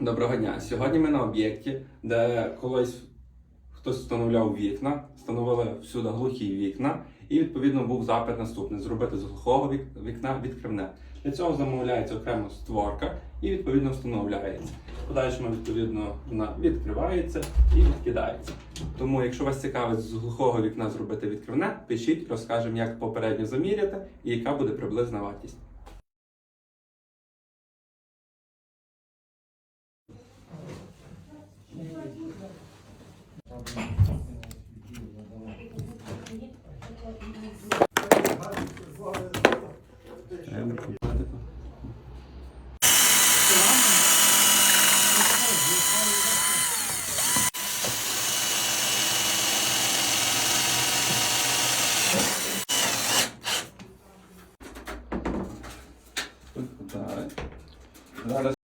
Доброго дня. Сьогодні ми на об'єкті, де колись хтось встановляв вікна, встановили всюди глухі вікна, і відповідно був запит наступний: зробити з глухого вікна відкривне. Для цього замовляється окремо створка і відповідно встановляється. Подальшому відповідно вона відкривається і відкидається. Тому, якщо вас цікавить з глухого вікна зробити відкривне, пишіть, розкажемо, як попередньо заміряти і яка буде приблизна вартість. Daar, hè.